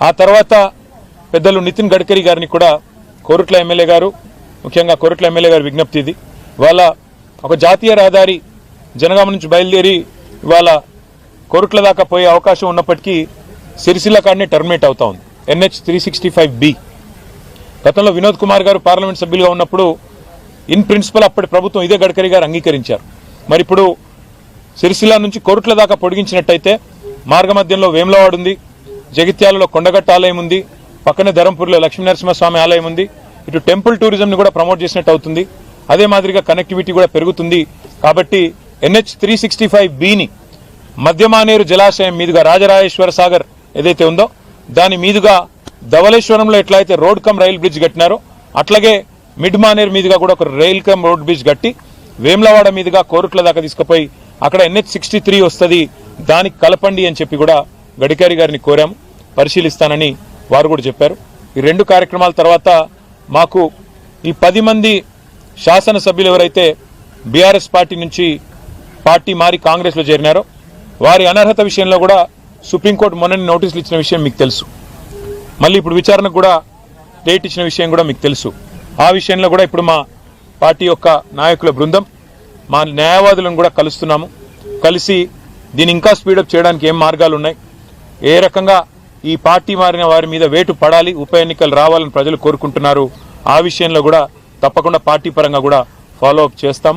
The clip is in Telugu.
ఆ తర్వాత పెద్దలు నితిన్ గడ్కరీ గారిని కూడా కోరుట్ల ఎమ్మెల్యే గారు ముఖ్యంగా కోరుట్ల ఎమ్మెల్యే గారి విజ్ఞప్తి ఇది. వాళ్ళ ఒక జాతీయ రహదారి జనగామ నుంచి బయలుదేరి ఇవాళ కోరుట్ల దాకా పోయే అవకాశం ఉన్నప్పటికీ సిరిసిల్ల కాడనే టర్మినేట్ అవుతా ఉంది. NH three sixty five B. గతంలో వినోద్ కుమార్ గారు పార్లమెంట్ సభ్యులుగా ఉన్నప్పుడు ఇన్ ప్రిన్సిపల్ అప్పటి ప్రభుత్వం ఇదే గడ్కరీ గారు అంగీకరించారు. మరి ఇప్పుడు సిరిసిల్ల నుంచి కోరుట్ల దాకా పొడిగించినట్టయితే మార్గమధ్యంలో వేములవాడు ఉంది జగిత్యాలలో కొండగట్ట ఆలయం ఉంది. పక్కనే ధరంపూర్లో లక్ష్మీనరసింహస్వామి ఆలయం ఉంది. ఇటు టెంపుల్ టూరిజంని కూడా ప్రమోట్ చేసినట్టు అవుతుంది. అదే మాదిరిగా కనెక్టివిటీ కూడా పెరుగుతుంది. కాబట్టి ఎన్హెచ్ త్రీ సిక్స్టీ ఫైవ్ బిని మధ్యమానేరు జలాశయం మీదుగా రాజరాజేశ్వర సాగర్ ఏదైతే ఉందో దాని మీదుగా ధవళేశ్వరంలో ఎట్లయితే రోడ్ కమ్ రైల్ బ్రిడ్జ్ కట్టినారో అట్లాగే మిడ్ మానేరు మీదుగా కూడా ఒక రైల్ కమ్ రోడ్ బ్రిడ్జ్ కట్టి వేములవాడ మీదుగా కోరుట్ల దాకా తీసుకుపోయి అక్కడ ఎన్హెచ్ సిక్స్టీ త్రీ వస్తుంది. దానికి కలపండి అని చెప్పి కూడా గడికారి గారిని కోరాము. పరిశీలిస్తానని వారు కూడా చెప్పారు. ఈ రెండు కార్యక్రమాల తర్వాత మాకు ఈ పది మంది శాసనసభ్యులు ఎవరైతే బీఆర్ఎస్ పార్టీ నుంచి పార్టీ మారి కాంగ్రెస్లో చేరినారో వారి అనర్హత విషయంలో కూడా సుప్రీంకోర్టు మొన్న నోటీసులు ఇచ్చిన విషయం మీకు తెలుసు. మళ్ళీ ఇప్పుడు విచారణకు కూడా డేట్ ఇచ్చిన విషయం కూడా మీకు తెలుసు. ఆ విషయంలో కూడా ఇప్పుడు మా పార్టీ యొక్క నాయకుల బృందం మా న్యాయవాదులను కూడా కలుస్తున్నాము. కలిసి దీన్ని ఇంకా స్పీడప్ చేయడానికి ఏం మార్గాలు ఉన్నాయి? ఏ రకంగా ఈ పార్టీ మారిన వారి మీద వేటు పడాలి ఉప ఎన్నికలు రావాలని ప్రజలు కోరుకుంటున్నారు ఆ విషయంలో కూడా తప్పకుండా పార్టీ పరంగా కూడా ఫాలో అప్ చేస్తాము.